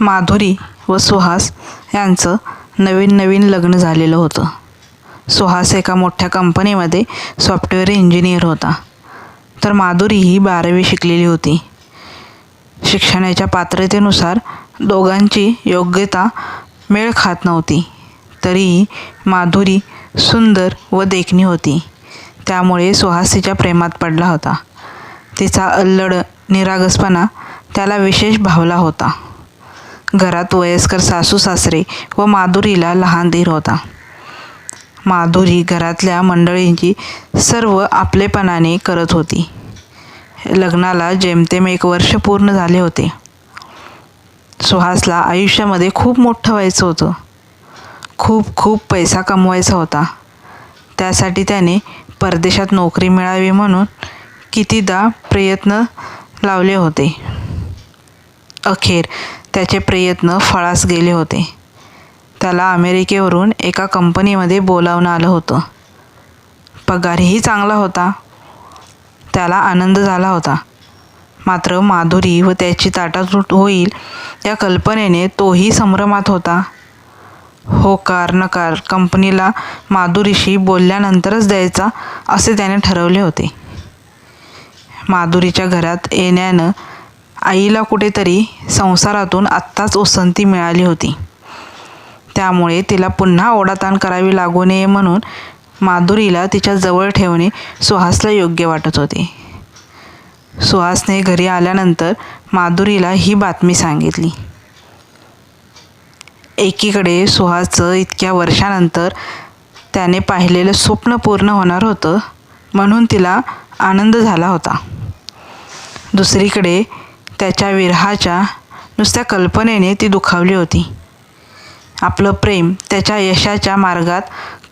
माधुरी व सुहास यांचं नवीन नवीन लग्न झालेलं होतं. सुहास एका मोठ्या कंपनीमध्ये सॉफ्टवेअर इंजिनियर होता. तर माधुरी ही बारावी शिकलेली होती. शिक्षणाच्या पात्रतेनुसार दोघांची योग्यता मेळ खात नव्हती. तरीही माधुरी सुंदर व देखणी होती. त्यामुळे सुहास तिच्या प्रेमात पडला होता. तिचा अल्लड निरागसपणा त्याला विशेष भावला होता. घरात वयस्कर सासू सासरे व माधुरीला लहान दीर होता. माधुरी घरातल्या मंडळींची सर्व आपलेपणाने करत होती. लग्नाला जेमतेम एक वर्ष पूर्ण झाले होते. सुहासला आयुष्यामध्ये खूप मोठं व्हायचं होतं. खूप खूप पैसा कमवायचा होता. त्यासाठी त्याने परदेशात नोकरी मिळावी म्हणून कितीदा प्रयत्न लावले होते. अखेर त्याचे प्रयत्न फळास गेले होते. त्याला अमेरिकेवरून एका कंपनीमध्ये बोलावणं आलं होतं. पगारही चांगला होता. त्याला आनंद झाला होता. मात्र माधुरी व त्याची ताटातूट होईल या कल्पनेने तोही संभ्रमात होता. होकार नकार कंपनीला माधुरीशी बोलल्यानंतरच द्यायचा असे त्याने ठरवले होते. माधुरीच्या घरात येण्यानं आईला कुठेतरी संसारातून आत्ताच उसंती मिळाली होती. त्यामुळे तिला पुन्हा ओढाताण करावी लागू नये म्हणून माधुरीला तिच्या जवळ ठेवणे सुहासला योग्य वाटत होते. सुहासने घरी आल्यानंतर माधुरीला ही बातमी सांगितली. एकीकडे सुहासचं इतक्या वर्षानंतर त्याने पाहिलेलं स्वप्न पूर्ण होणार होतं म्हणून तिला आनंद झाला होता. दुसरीकडे त्याच्या विरहाच्या नुसत्या कल्पनेने ती दुखावली होती. आपलं प्रेम त्याच्या यशाच्या मार्गात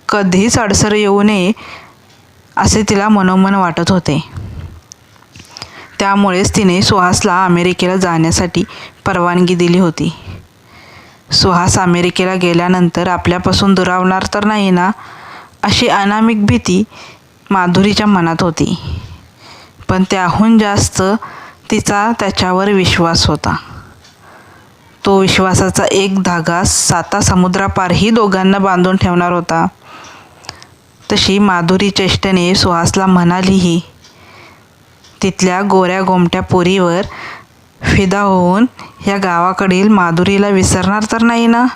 कधीच अडसर येऊ नये असे तिला मनोमन वाटत होते. त्यामुळेच तिने सुहासला अमेरिकेला जाण्यासाठी परवानगी दिली होती. सुहास अमेरिकेला गेल्यानंतर आपल्यापासून दुरावणार तर नाही ना अशी अनामिक भीती माधुरीच्या मनात होती. पण त्याहून जास्त तिचा त्याच्यावर विश्वास होता. तो विश्वासाचा एक धागा साता समुद्रापारही दोघांना बांधून ठेवणार होता. तशी माधुरी चेष्टेने सुहासला म्हणालीही तिथल्या गोऱ्या गोमट्या पोरीवर फिदा होऊन या गावाकडील माधुरीला विसरणार तर नाही ना?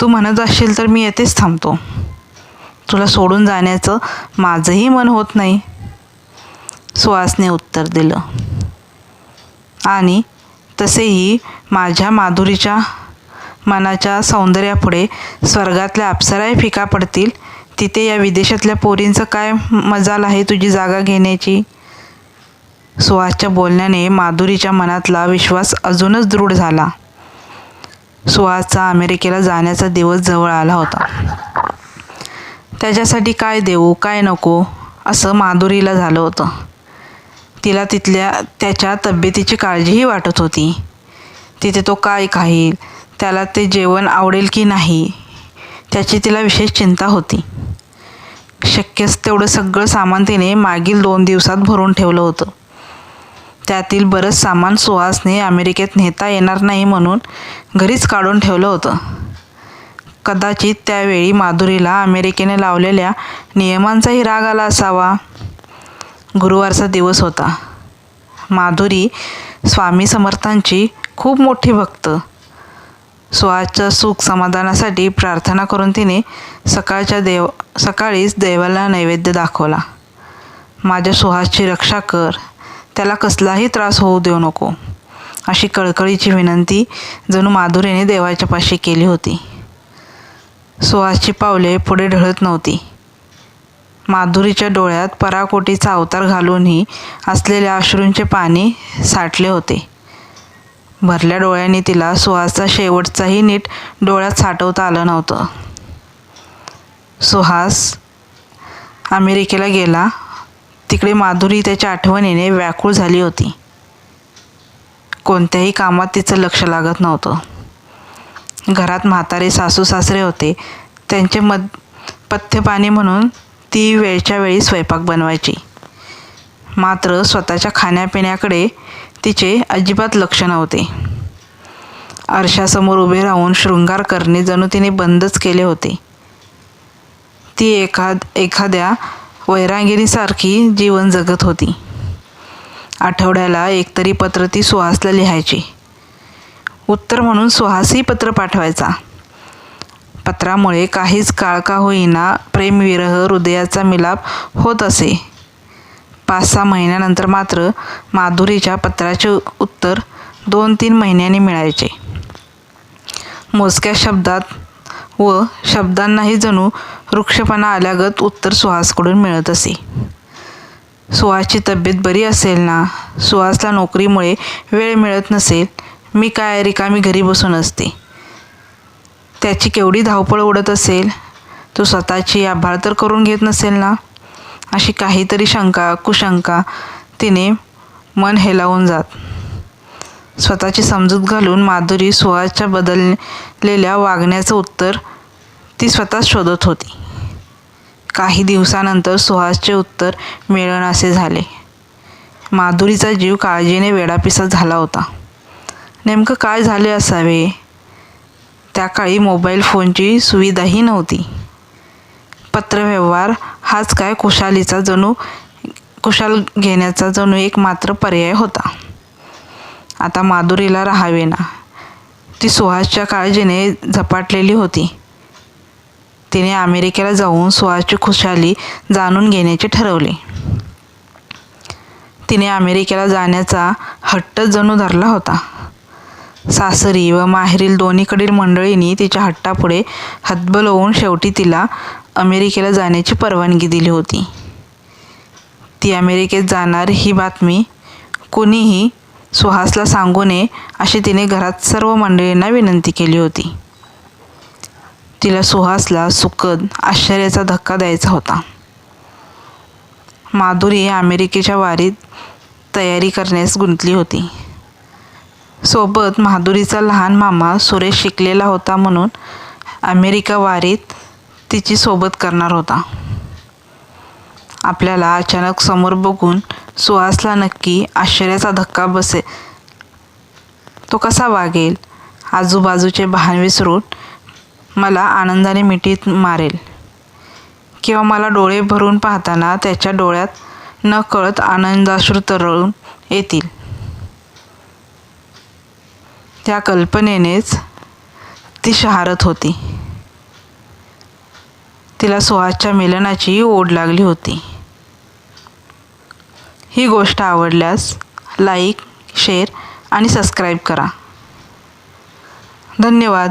तू म्हणत असशील तर मी येथेच थांबतो. तुला सोडून जाण्याचं माझंही मन होत नाही. सुहासने उत्तर दिलं. आणि तसेही माझ्या माधुरीच्या मनाच्या सौंदर्यापुढे स्वर्गातल्या अप्सराही फिका पडतील. तिथे या विदेशातल्या पोरींचं काय मजाल आहे तुझी जागा घेण्याची? सुहासच्या बोलण्याने माधुरीच्या मनातला विश्वास अजूनच दृढ झाला. सुहासचा अमेरिकेला जाण्याचा दिवस जवळ आला होता. त्याच्यासाठी काय देऊ काय नको असं माधुरीला झालं होतं. तिला तिथल्या त्याच्या तब्येतीची काळजीही वाटत होती. तिथे तो काय खाईल त्याला ते जेवण आवडेल की नाही त्याची तिला विशेष चिंता होती. शक्यच तेवढं सगळं सामान तिने मागील दोन दिवसात भरून ठेवलं होतं. त्यातील बरंच सामान सुहासने अमेरिकेत नेता येणार नाही म्हणून घरीच काढून ठेवलं होतं. कदाचित त्यावेळी माधुरीला अमेरिकेने लावलेल्या नियमांचाही राग आला असावा. गुरुवारचा दिवस होता. माधुरी स्वामी समर्थांची खूप मोठी भक्त. सुहासच्या सुख समाधानासाठी प्रार्थना करून तिने सकाळच्या देव सकाळीच देवाला नैवेद्य दाखवला. माझ्या सुहासची रक्षा कर. त्याला कसलाही त्रास होऊ देऊ नको अशी कळकळीची विनंती जणू माधुरीने देवाच्या पाशी केली होती. सुहासची पावले पुढे ढळत नव्हती. माधुरीच्या डोळ्यात पराकोटीचा अवतार घालूनही असलेल्या अश्रूंचे पाणी साठले होते. भरल्या डोळ्यांनी तिला सुहासचा शेवटचाही नीट डोळ्यात साठवता आलं नव्हतं. सुहास अमेरिकेला गेला. तिकडे माधुरी त्याच्या आठवणीने व्याकुळ झाली होती. कोणत्याही कामात तिचं लक्ष लागत नव्हतं. घरात म्हातारे सासू सासरे होते. त्यांचे मद पथ्यपाणी म्हणून ती वेळच्या वेळी स्वयंपाक बनवायची. मात्र स्वतःच्या खाण्यापिण्याकडे तिचे अजिबात लक्ष नव्हते. आरशासमोर उभे राहून शृंगार करणे जणू तिने बंदच केले होते. ती एखाद एखाद्या वैरांगिणीसारखी जीवन जगत होती. आठवड्याला एकतरी पत्र ती सुहासला लिहायची. उत्तर म्हणून सुहासही पत्र पाठवायचा. पत्रामुळे काहीच काळ का होईना प्रेमविरह हृदयाचा मिलाप होत असे. पाच सहा महिन्यानंतर मात्र माधुरीच्या पत्राचे उत्तर दोन तीन महिन्यांनी मिळायचे. मोजक्या शब्दात व शब्दांनाही जणू वृक्षपणा आल्यागत उत्तर सुहासकडून मिळत असे. सुहासची तब्येत बरी असेल ना? सुहासला नोकरीमुळे वेळ मिळत नसेल. मी काय रिकामी घरी बसून असते. त्याची केवढी धावपळ उडत असेल? तो स्वतःची आभाळ तर करून घेत नसेल ना? अशी काहीतरी शंका कुशंका तिने मन हेलावून जात. स्वतःची समजूत घालून माधुरी सुहासच्या बदललेल्या वागण्याचं उत्तर ती स्वतः शोधत होती. काही दिवसानंतर सुहासचे उत्तर मिळणासे झाले. माधुरीचा जीव काळजीने वेडापिसा झाला होता. नेमकं काय झाले असावे? त्या काळी मोबाईल फोनची सुविधाही नव्हती. पत्रव्यवहार हाच काय कुशालीचा जणू कुशाल घेण्याचा जणू एक मात्र पर्याय होता. आता माधुरीला राहावे ना ती सुहासच्या काळजीने झपाटलेली होती. तिने अमेरिकेला जाऊन सुहासची खुशाली जाणून घेण्याचे ठरवले. तिने अमेरिकेला जाण्याचा हट्ट जणू धरला होता. सासरी व माहेरील दोन्हीकडील मंडळींनी तिच्या हट्टापुढे हतबल होऊन शेवटी तिला अमेरिकेला जाण्याची परवानगी दिली होती. ती अमेरिकेत जाणार ही बातमी कोणीही सुहासला सांगू नये अशी तिने घरात सर्व मंडळींना विनंती केली होती. तिला सुहासला सुखद आश्चर्याचा धक्का द्यायचा होता. माधुरी अमेरिकेच्या वारीत तयारी करण्यास गुंतली होती. सोबत माधुरीचा लहान मामा सुरेश शिकलेला होता म्हणून अमेरिका वारीत तिची सोबत करणार होता. आपल्याला अचानक समोर बघून सुहासला नक्की आश्चर्याचा धक्का बसे तो कसा वागेल? आजूबाजूचे भान विसरून मला आनंदाने मिठीत मारेल. किंवा मला डोळे भरून पाहताना त्याच्या डोळ्यात न कळत आनंदाश्रू तरळून येतील. त्या कल्पनेनेच ती शहारत होती. तिला सुहासच्या मिलनाची ओढ लागली होती. ही गोष्ट आवडल्यास लाईक शेअर आणि सबस्क्राईब करा. धन्यवाद.